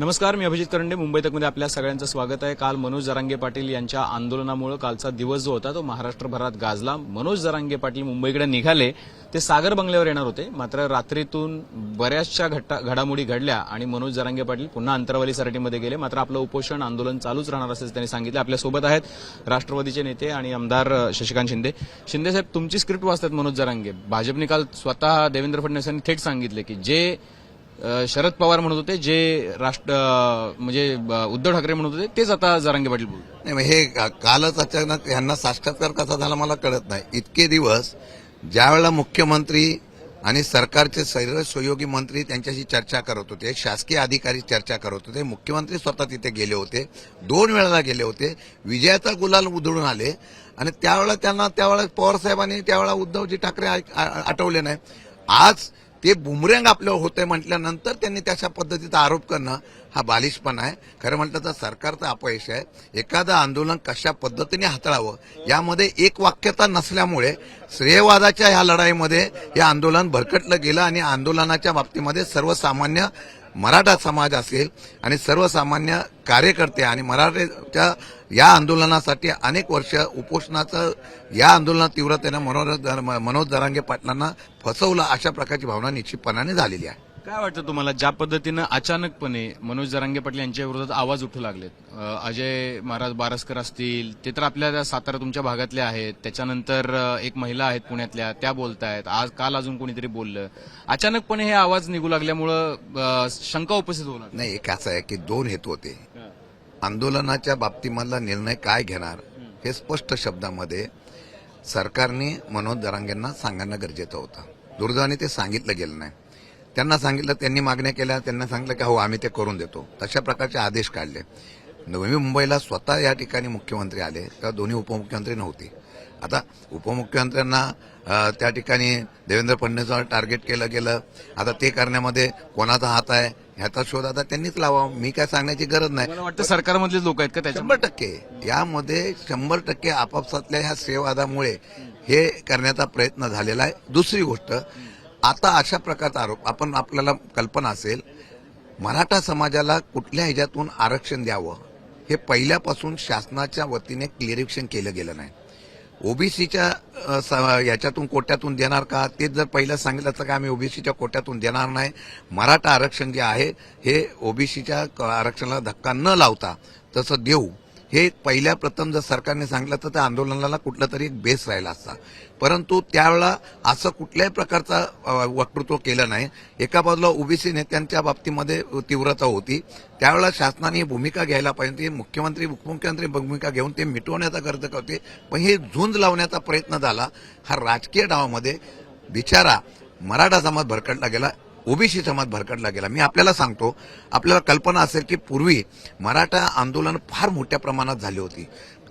नमस्कार मी अभिजित करंडे. मुंबई तकमध्ये आपल्या सगळ्यांचं स्वागत आहे. काल मनोज जरांगे पाटील यांच्या आंदोलनामुळे कालचा दिवस जो होता तो महाराष्ट्रभरात गाजला. मनोज जरांगे पाटील मुंबईकडे निघाले. ते सागर बंगल्यावर येणार होते. मात्र रात्रीतून बऱ्याचशा घटा- घडामोडी घडल्या आणि मनोज जरांगे पाटील पुन्हा अंतरावली सराटीमध्ये गेले. मात्र आपलं उपोषण आंदोलन चालूच राहणार असल्याचं त्यांनी सांगितलं. आपल्यासोबत आहेत राष्ट्रवादीचे नेते आणि आमदार शशिकांत शिंदे. शिंदे साहेब तुमची स्क्रिप्ट वाचतात मनोज जरांगे. भाजपने काल स्वतः देवेंद्र फडणवीस यांनी थेट सांगितले की जे शरद पवार म्हणत होते जे राष्ट्र म्हणजे उद्धव ठाकरे म्हणत होते तेच आता जरांगे पाटील बोलतात. नाही हे का- कालच अचानक यांना साक्षात्कार कसा झाला मला कळत नाही. इतके दिवस ज्यावेळेला मुख्यमंत्री आणि सरकारचे सर्व सहयोगी मंत्री त्यांच्याशी चर्चा करत होते शासकीय अधिकारी चर्चा करत होते मुख्यमंत्री स्वतः तिथे गेले होते दोन वेळेला गेले होते विजयाचा गुलाल उधळून आले आणि त्यावेळेला त्यांना त्यावेळेला पवार साहेबांनी त्यावेळेला उद्धवजी ठाकरे आ- आठवले नाही. आज ते बुमरँग आपलं होतंय म्हटल्यानंतर त्यांनी त्याशा पद्धतीचा आरोप करणं हा बालिशपणा आहे. खरं म्हटलं तर सरकारचं अपयश आहे. एखादं आंदोलन कशा पद्धतीने हाताळावं यामध्ये एक वाक्यता नसल्यामुळे श्रेयवादाच्या ह्या लढाईमध्ये हे आंदोलन भरकटलं गेलं आणि आंदोलनाच्या बाबतीमध्ये सर्वसामान्य मराठा समाज असेल आणि सर्वसामान्य कार्यकर्ते आणि मराठ्याच्या या आंदोलनासाठी अनेक वर्ष उपोषणाचं या आंदोलनात तीव्रतेनं मनोज मनोज दरांगे पाटलांना फसवलं अशा प्रकारची भावना निश्चितपणाने झालेली आहे. काय वाटतं तुम्हाला ज्या पद्धतीनं अचानकपणे मनोज जरांगे पाटील यांच्या विरोधात आवाज उठू लागलेत? अ, अजय महाराज बारसकर असतील ते तर आपल्या त्या सातारा तुमच्या भागातल्या आहेत त्याच्यानंतर अ, एक महिला आहेत पुण्यातल्या त्या बोलतायत. आज काल अजून कोणीतरी बोललं. अचानकपणे हे आवाज निघू लागल्यामुळं अ, शंका उपस्थित होणार नाही एक असं आहे की दोन हेतू होते. आंदोलनाच्या बाबतीमधला निर्णय काय घेणार हे स्पष्ट शब्दामध्ये सरकारने मनोज दरांगेंना सांगणं गरजेचं होतं. दुर्दैवाने ते सांगितलं गेलं नाही. त्यांना सांगितलं त्यांनी मागण्या केल्या त्यांना सांगितलं की हो आम्ही ते करून देतो. तशा प्रकारचे आदेश काढले. नवी मुंबईला स्वतः या ठिकाणी मुख्यमंत्री आले तेव्हा दोन्ही उपमुख्यमंत्री नव्हते. आता उपमुख्यमंत्र्यांना त्या ठिकाणी देवेंद्र फडणवीसवर टार्गेट केलं गेलं. आता ते करण्यामध्ये कोणाचा हात आहे ह्याचा शोध आता त्यांनीच लावा मी काय सांगण्याची गरज नाही. वाटतं सरकारमधले लोक आहेत का शंभर टक्के. यामध्ये शंभर टक्के आपापसातल्या ह्या सेवादामुळे हे करण्याचा प्रयत्न झालेला आहे. दुसरी गोष्ट आता अशा प्रकारचा आरोप आपण आपल्याला कल्पना असेल मराठा समाजाला कुठल्या ह्याच्यातून आरक्षण द्यावं? हे पहिल्यापासून शासनाच्या वतीने क्लिअरिफिकेशन केलं गेलं नाही. ओबीसीच्या याच्यातून कोट्यातून देणार का? ते जर पहिलं सांगितलं तर का आम्ही ओबीसीच्या कोट्यातून देणार नाही? मराठा आरक्षण जे आहे हे ओबीसीच्या आरक्षणाला धक्का न लावता तसं देऊ. हे पहिल्या प्रथम जर सरकारने सांगितलं तर त्या आंदोलनाला कुठला तरी एक बेस राहिला असता. परंतु त्यावेळा असं कुठल्याही प्रकारचा वक्तृत्व केलं नाही. एका बाजूला ओबीसी नेत्यांच्या बाबतीमध्ये तीव्रता होती. त्यावेळेला शासनाने ही भूमिका घ्यायला पाहिजे. मुख्यमंत्री उपमुख्यमंत्री भूमिका घेऊन ते मिटवण्याचा गरज होते? पण हे झुंज लावण्याचा प्रयत्न झाला. हा राजकीय डावामध्ये बिचारा मराठा समाज भरकटला गेला. ओबीसी समाज भरकटला गेला. मी आपल्याला सांगतो आपल्याला कल्पना असेल की पूर्वी मराठा आंदोलन फार मोठ्या प्रमाणात झाली होती.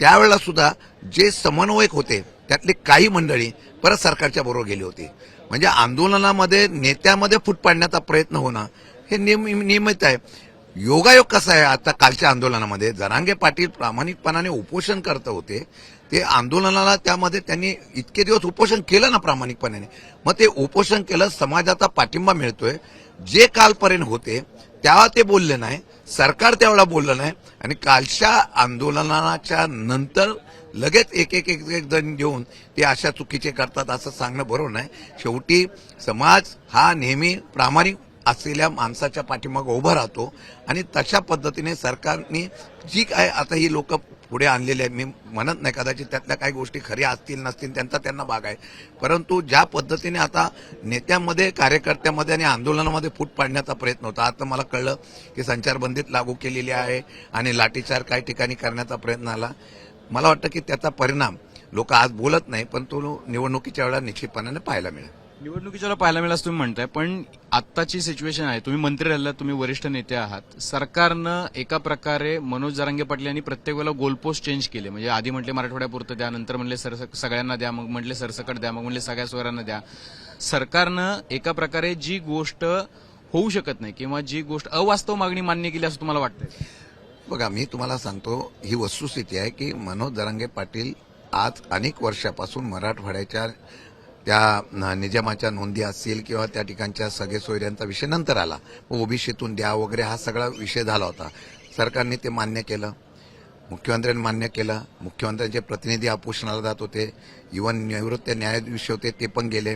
त्यावेळेला सुद्धा जे समन्वयक होते त्यातली काही मंडळी परत सरकारच्या बरोबर गेली होती. म्हणजे आंदोलनामध्ये नेत्यामध्ये फूट पाडण्याचा प्रयत्न होणं हे नियम- नियमित आहे. योगायोग कसा आहे? आता कालच्या आंदोलनामध्ये जरांगे पाटील प्रामाणिकपणाने उपोषण करत होते. ते आंदोलनाला त्यामध्ये त्यांनी इतके दिवस उपोषण केलं ना प्रामाणिकपणे मग ते उपोषण केलं समाजाचा पाठिंबा मिळतोय. जे कालपर्यंत होते तेव्हा ते बोलले नाही. सरकार त्यावेळेला बोललं नाही. आणि कालच्या आंदोलनाच्या नंतर लगेच एक एक एक एक जण घेऊन ते अशा चुकीचे करतात असं सांगणं बरोबर नाही. शेवटी समाज हा नेहमी प्रामाणिक असलेल्या माणसाच्या पाठीमागं उभा राहतो आणि तशा पद्धतीने सरकारने जी काय आता ही लोक पुढे आणलेली आहे मी म्हणत नाही कदाचित त्यातल्या काही गोष्टी खऱ्या असतील नसतील त्यांचा त्यांना भाग आहे. परंतु ज्या पद्धतीने आता नेत्यामध्ये कार्यकर्त्यामध्ये आणि आंदोलनामध्ये फूट पाडण्याचा प्रयत्न होता आता मला कळलं की संचारबंदीत लागू केलेली आहे आणि लाठीचार काही ठिकाणी करण्याचा प्रयत्न आला. मला वाटतं की त्याचा परिणाम लोक आज बोलत नाही पण तो निवडणुकीच्या वेळा निश्चितपणाने पाहायला मिळेल. निवडणुकीच्या पाहायला मिळास तुम्ही म्हणताय पण आत्ताची सिच्युएशन आहे. तुम्ही मंत्री राहिलात तुम्ही वरिष्ठ नेते आहात. सरकारनं एका प्रकारे मनोज जरांगे पाटील यांनी प्रत्येक वेळेला गोलपोस्ट चेंज केले. म्हणजे आधी म्हटले मराठवाड्यापुरतं द्या नंतर म्हणले सरस- सगळ्यांना द्या मग म्हटले सरसकट द्या मग म्हणले सगळ्या स्वरांना द्या. सरकारनं एका प्रकारे जी गोष्ट होऊ शकत नाही किंवा जी गोष्ट अवास्तव मागणी मान्य केली असं तुम्हाला वाटतंय? बघा मी तुम्हाला सांगतो ही वस्तुस्थिती आहे की मनोज जरांगे पाटील आज अनेक वर्षापासून मराठवाड्याच्या त्या निजामाच्या नोंदी असतील किंवा त्या ठिकाणच्या सगळे सोयऱ्यांचा विषय नंतर आला. ओबीसीतून द्या वगैरे हा सगळा विषय झाला होता. सरकारने ते मान्य केलं. मुख्यमंत्र्यांनी मान्य केलं. मुख्यमंत्र्यांचे प्रतिनिधी उपोषणाला जात होते. इव्हन निवृत्त न्यायाधीश होते ते पण गेले.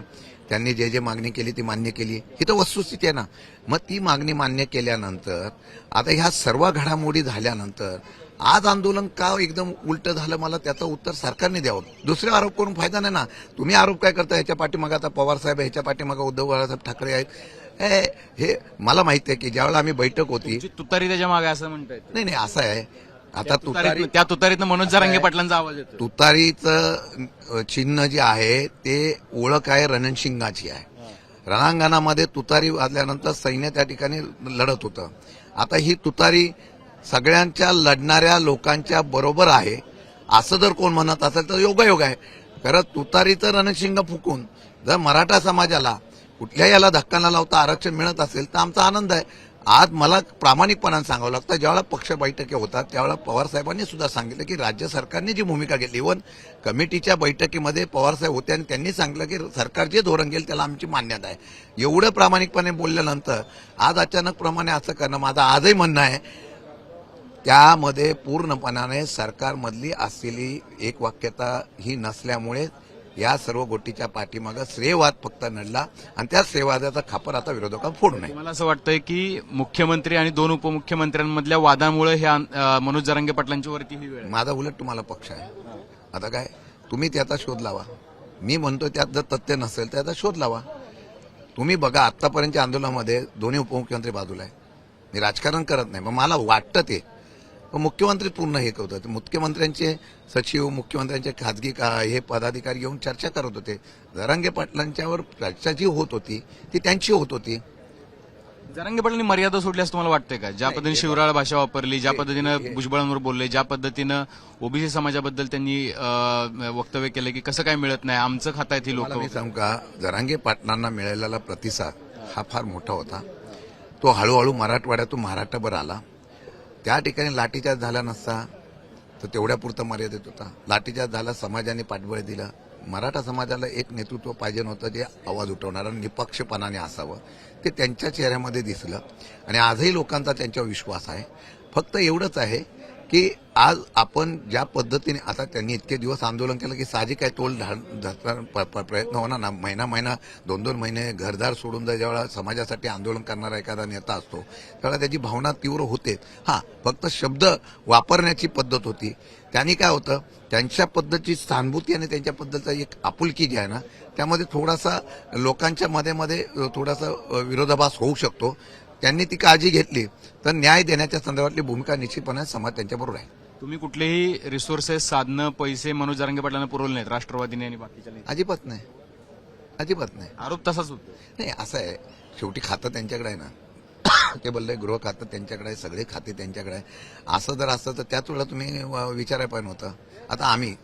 त्यांनी जे जे मागणी केली ती मान्य केली. ही तर वस्तुस्थिती आहे ना. मग ती मागणी मान्य केल्यानंतर आता ह्या सर्व घडामोडी झाल्यानंतर आज आंदोलन का एकदम उलट झालं मला त्याचं उत्तर सरकारने द्यावं. दुसरे आरोप करून फायदा नाही ना. तुम्ही आरोप काय करता? ह्याच्या पाठीमागे आता पवार साहेब ह्याच्या पाठीमागे उद्धव बाळासाहेब ठाकरे आहेत. हे हे मला माहिती आहे की ज्यावेळेला आम्ही बैठक होती तुतारी त्याच्यामागे असं म्हणतायत नाही नाही असं आहे. आता तुतारी तुतारीत- त्या तुतारीतनं मनोज जरांगे पाटलांचा आवाज येतो तुतारीचं चिन्ह जे आहे ते ओळख आहे रणशिंगाची आहे. रणांगणामध्ये तुतारी वाजल्यानंतर सैन्य त्या ठिकाणी लढत होतं. आता ही तुतारी सगळ्यांच्या लढणाऱ्या लोकांच्या बरोबर आहे. असं जर कोण म्हणत असेल तर योगायोग आहे. खरं तुतारीचं रणशिंग फुकून जर मराठा समाजाला कुठल्याही याला धक्का न लावता आरक्षण मिळत असेल तर आमचा आनंद आहे. आज मला प्रामाणिकपणानं सांगावं लागतं ज्यावेळेला पक्ष बैठकी होतात त्यावेळेला पवारसाहेबांनी सुद्धा सांगितलं की राज्य सरकारने जी भूमिका घेतली इव्हन कमिटीच्या बैठकीमध्ये पवारसाहेब होते आणि त्यांनी सांगितलं की सरकार जे धोरण घेईल त्याला आमची मान्यता आहे. एवढं प्रामाणिकपणे बोलल्यानंतर आज अचानक प्रमाणे असं करणं माझं आजही म्हणणं आहे. त्यामध्ये पूर्णपणाने सरकारमधली असलेली एक वाक्यता ही नसल्यामुळे या सर्व गोष्टीच्या पाठीमागं श्रेयवाद फक्त नडला आणि त्या श्रेयवादाचा खापर आता विरोधकांना फोडू नये. मला असं वाटतंय की मुख्यमंत्री आणि दोन उपमुख्यमंत्र्यांमधल्या वादामुळे हे मनोज जरांगे पाटलांच्या वरती ही वेळ. माझा उलट तुम्हाला पक्ष आहे. आता काय? तुम्ही त्याचा शोध लावा. मी म्हणतो त्यात जर तथ्य नसेल तर त्याचा शोध लावा. तुम्ही बघा आतापर्यंतच्या आंदोलनामध्ये दोन्ही उपमुख्यमंत्री बाजूला आहे. मी राजकारण करत नाही पण मला वाटतं ते. मुख्यमंत्री पूर्ण हे करत होते. मुख्यमंत्र्यांचे सचिव मुख्यमंत्र्यांचे खाजगी का हे पदाधिकारी येऊन चर्चा करत होते. जरांगे पाटलांच्यावर चर्चा जी होत होती ती त्यांची होत होती. जरांगे पाटलांनी मर्यादा सोडल्यास तुम्हाला वाटतंय का? ज्या पद्धतीने शिवराळ भाषा वापरली ज्या पद्धतीनं भुजबळांवर बोलले ज्या पद्धतीनं ओबीसी समाजाबद्दल त्यांनी वक्तव्य केलं की कसं काय मिळत नाही आमचं खातायत ही लोक. सांगू का? जरांगे पाटलांना मिळालेला प्रतिसाद हा फार मोठा होता. तो हळूहळू मराठवाड्यातून महाराष्ट्रभर आला. त्या ठिकाणी लाठीचार्ज झाला नसता तर तेवढ्यापुरतं मर्यादित होता. लाठीचार्ज झाला समाजाने पाठबळ दिलं. मराठा समाजाला एक नेतृत्व पाहिजे नव्हतं जे आवाज उठवणारं निपक्षपणाने असावं ते त्यांच्या चेहऱ्यामध्ये दिसलं. आणि आजही लोकांचा त्यांच्यावर विश्वास आहे. फक्त एवढंच आहे की आज आपण ज्या पद्धतीने आता त्यांनी इतके दिवस आंदोलन केलं की साहजिक काय तोल धरता- प- प- प्रयत्न होणार ना? महिना महिना दोन दोन महिने घरदार सोडून जर ज्यावेळा समाजासाठी आंदोलन करणारा एखादा नेता असतो त्यावेळा त्याची भावना तीव्र होते. हा फक्त शब्द वापरण्याची पद्धत होती. त्यांनी काय होतं त्यांच्या पद्धतीची सहानुभूती आणि त्यांच्या पद्धतीचा एक आपुलकी जी आहे ना त्यामध्ये थोडासा लोकांच्या मध्ये मध्ये थोडासा विरोधाभास होऊ शकतो. त्यांनी ती काळजी घेतली. तर न्याय देण्याच्या संदर्भातली भूमिका निश्चितपणे समाज त्यांच्याबरोबर आहे तुम्ही कुठलेही रिसोर्सेस साधनं पैसे मनोज जरांगे पाटलांना पुरवले नाहीत राष्ट्रवादीने आणि बाकीच्या अजिबात नाही. अजिबात नाही. आरोप तसाच होतो. नाही असं आहे. शेवटी खातं त्यांच्याकडे आहे ना. ते बोलले गृह खातं त्यांच्याकडे आहे सगळे खाते त्यांच्याकडे आहे. असं जर असतं तर त्याच वेळेला तुम्ही विचारायला पाहिजे होतं आता आम्ही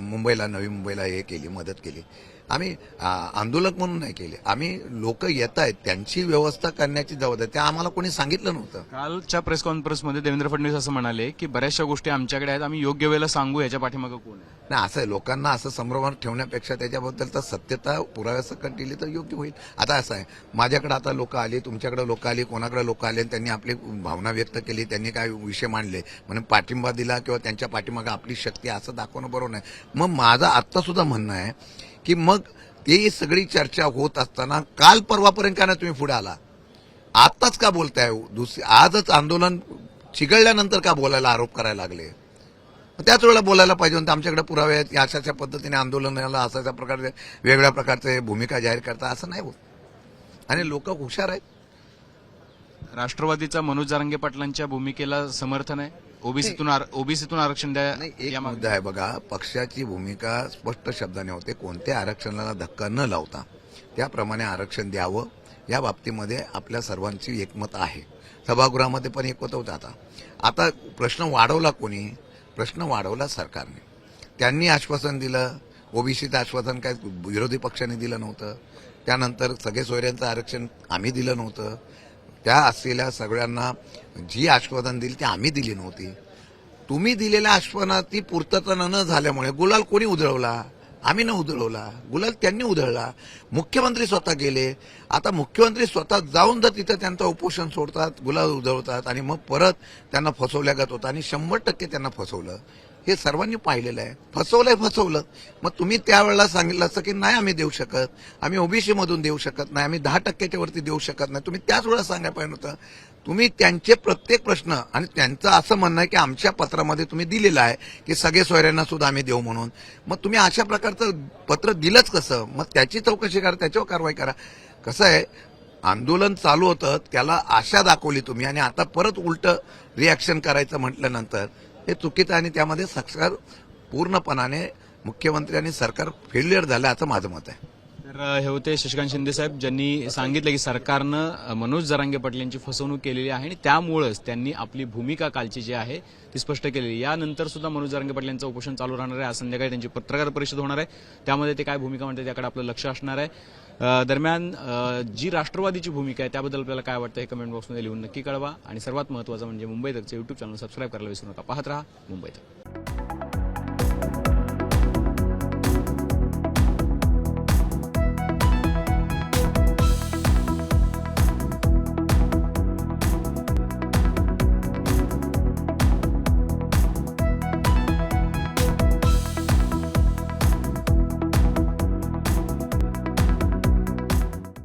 मुंबईला नवी मुंबईला हे केली मदत केली. आम्ही आंदोलक म्हणून नाही केले. आम्ही लोक येत आहेत त्यांची व्यवस्था करण्याची जबाबदारी त्या आम्हाला कोणी सांगितलं नव्हतं. कालच्या प्रेस कॉन्फरन्समध्ये देवेंद्र फडणवीस असं म्हणाले की बऱ्याचशा गोष्टी आमच्याकडे आहेत आम्ही योग्य वेळेला सांगू याच्या पाठीमागं कोण आहे? नाही असं आहे लोकांना असं संभ्रमात ठेवण्यापेक्षा त्याच्याबद्दल तर सत्यता पुराव्यासकट दिली तर योग्य होईल. आता असं आहे माझ्याकडे आता लोक आली तुमच्याकडे लोक आली कोणाकडे लोक आले त्यांनी आपली भावना व्यक्त केली त्यांनी काय विषय मांडले म्हणून पाठिंबा दिला किंवा त्यांच्या पाठीमागे आपली शक्ती असं दाखवणं बरोबर नाही. मग माझं आत्ता सुद्धा म्हणणं आहे की मग ही सगळी चर्चा होत असताना काल परवापर्यंत का नाही तुम्ही पुढे आला? आत्ताच का बोलताय? दुसरी आजच आंदोलन चिघळल्यानंतर का बोलायला आरोप करायला लागले? मग त्याच वेळेला बोलायला पाहिजे होतं. आमच्याकडे पुरावे आहेत. या अशा अशा पद्धतीने आंदोलनाला अशा अशा प्रकारचे वेगवेगळ्या प्रकारचे भूमिका जाहीर करता असं नाही होत. आणि लोक हुशार आहेत. राष्ट्रवादीचा मनोज जारंगे पाटलांच्या भूमिकेला समर्थन आहे. ओबीसीतून ओबीसीतून आरक्षण द्या नाही एक. मुद्दा आहे बघा पक्षाची भूमिका स्पष्ट शब्दाने होते कोणत्या आरक्षणाला धक्का न लावता. त्याप्रमाणे आरक्षण द्यावं या बाबतीमध्ये आपल्या सर्वांची एकमत आहे. सभागृहामध्ये पण एकमत होतं आता. आता प्रश्न वाढवला कोणी? प्रश्न वाढवला सरकारने. त्यांनी आश्वासन दिलं ओबीसीचं आश्वासन काय विरोधी पक्षाने दिलं नव्हतं. त्यानंतर सगळे सोयऱ्यांचं आरक्षण आम्ही दिलं नव्हतं. त्या असलेल्या सगळ्यांना जी आश्वासन दिली ती आम्ही दिली नव्हती. तुम्ही दिलेल्या आश्वासनाची पूर्तता न झाल्यामुळे गुलाल कोणी उधळवला? आम्ही न उधळवला. गुलाल त्यांनी उधळला. मुख्यमंत्री स्वतः गेले. आता मुख्यमंत्री स्वतः जाऊन जर तिथं त्यांचं उपोषण सोडतात गुलाल उधळतात आणि मग परत त्यांना फसवल्या जात होतं आणि शंभर टक्के त्यांना फसवलं. हे सर्वांनी पाहिलेलं आहे. फसवलंय फसवलं. मग तुम्ही त्यावेळेला सांगितलं असं की नाही आम्ही देऊ शकत. आम्ही ओबीसी मधून देऊ शकत नाही. आम्ही दहा टक्क्याच्या वरती देऊ शकत नाही. तुम्ही त्याच वेळेला सांगायला पाहिजे होतं. तुम्ही त्यांचे प्रत्येक प्रश्न आणि त्यांचं असं म्हणणं आहे की आमच्या पत्रामध्ये तुम्ही दिलेलं आहे की सगळे सोयऱ्यांना सुद्धा आम्ही देऊ म्हणून. मग तुम्ही अशा प्रकारचं पत्र दिलंच कसं? मग त्याची चौकशी करा त्याच्यावर कारवाई करा. कसं आहे? आंदोलन चालू होतं त्याला आशा दाखवली तुम्ही आणि आता परत उलट रिॲक्शन करायचं म्हटल्यानंतर हे चुकीचं आणि त्यामध्ये सरकार पूर्णपणाने मुख्यमंत्री आणि सरकार फेल्युअर झालं असं माझं मत आहे. तर हे होते शशिकांत शिंदे साहेब ज्यांनी सांगितलं की सरकारनं मनोज जरांगे पाटील यांची फसवणूक केलेली आहे आणि त्यामुळेच त्यांनी आपली भूमिका कालची जी आहे ती स्पष्ट केलेली. यानंतर सुद्धा मनोज जरांगे पाटील यांचं उपोषण चालू राहणार आहे. आज संध्याकाळी त्यांची पत्रकार परिषद होणार आहे. त्यामध्ये ते काय भूमिका म्हणतात त्याकडे आपलं लक्ष असणार आहे. दरम्यान जी राष्ट्रवादीची भूमिका आहे त्याबद्दल आपल्याला काय वाटतं हे कमेंट बॉक्समध्ये लिहून नक्की कळवा. आणि सर्वात महत्त्वाचं म्हणजे मुंबई तकचे युट्यूब चॅनल सबस्क्राईब करायला विसरू नका. पाहत राहा मुंबई तक